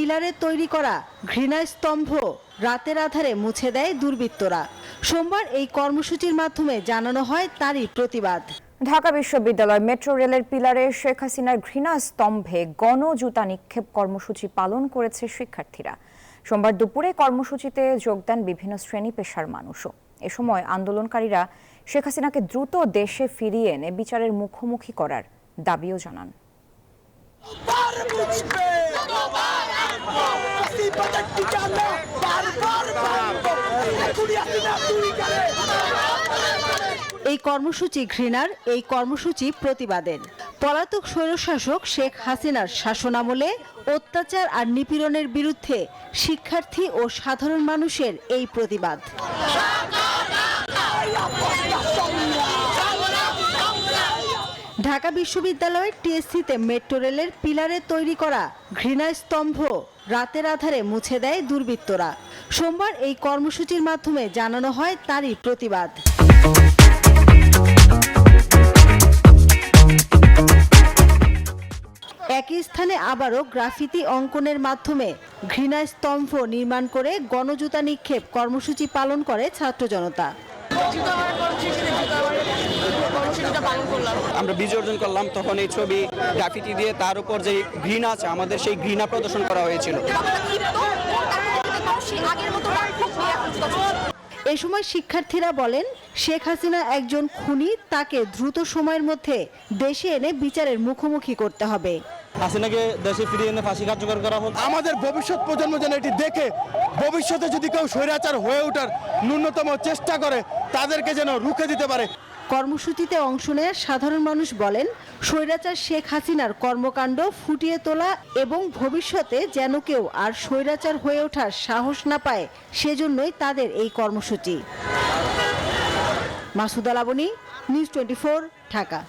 পিলারে তৈরি করা ঘৃণা স্তম্ভ রাতের আধারে মুছে দেয় দুর্বৃত্তরা। সোমবার এই কর্মসূচির মাধ্যমে জানানো হয় তারই প্রতিবাদ। ঢাকা বিশ্ববিদ্যালয় মেট্রো রেলের পিলারে শেখ হাসিনার ঘৃণা স্তম্ভে গণজুতা নিক্ষেপ কর্মসূচি পালন করেছে শিক্ষার্থীরা। সোমবার দুপুরে কর্মসূচিতে যোগদান বিভিন্ন শ্রেণি পেশার মানুষও। এ সময় আন্দোলনকারীরা শেখ হাসিনাকে দ্রুত দেশে ফিরিয়ে এনে বিচারের মুখোমুখি করার দাবিও জানান। এই কর্মসূচি ঘৃণার, এই কর্মসূচি প্রতিবাদের। পলাতক স্বৈরশাসক শেখ হাসিনার শাসনামলে অত্যাচার আর নিপীড়নের বিরুদ্ধে শিক্ষার্থী ও সাধারণ মানুষের এই প্রতিবাদ। ঢাকা বিশ্ববিদ্যালয়ের টিএসসিতে মেট্রো রেলের পিলারে তৈরি করা ঘৃণা স্তম্ভ রাতের আধারে মুছে দেয় দুর্বৃত্তরা। সোমবার এই কর্মসূচির মাধ্যমে জানানো হয় তারই প্রতিবাদ। একই স্থানে আবারও গ্রাফিতি অঙ্কনের মাধ্যমে ঘৃণা স্তম্ভ নির্মাণ করে গণজুতা নিক্ষেপ কর্মসূচি পালন করে ছাত্র জনতা আমরা বিজয় অর্জন করলাম তখন এই ছবি গ্রাফিটি দিয়ে তার উপর যে ঘৃণা আছে আমাদের সেই ঘৃণা প্রদর্শন করা হয়েছিল। এ সময় শিক্ষার্থীরা বলেন শেখ হাসিনা একজন খুনি তাকে দ্রুত সময়ের মধ্যে দেশে এনে বিচারের মুখোমুখি করতে হবে। হাসিনাকে দেশে ফিরিয়ে এনে ফাঁসি কার্যকর করা হোক। আমাদের ভবিষ্যৎ প্রজন্ম যেন এটি দেখে ভবিষ্যতে যদি কেউ স্বৈরাচার হয়ে ওঠার ন্যূনতম চেষ্টা করে তাদেরকে যেন রুখে দিতে পারে। কর্মসূচিতে অংশ নেয় সাধারণ মানুষ বলেন, স্বৈরাচার শেখ হাসিনার কর্মকাণ্ড ফুটিয়ে তোলা এবং ভবিষ্যতে যেন কেউ আর স্বৈরাচার হয়ে ওঠার সাহস না পায়, সেজন্যই তাদের এই কর্মসূচি। মাসুদ আলাবনী নিউজ টোয়েন্টি ঢাকা।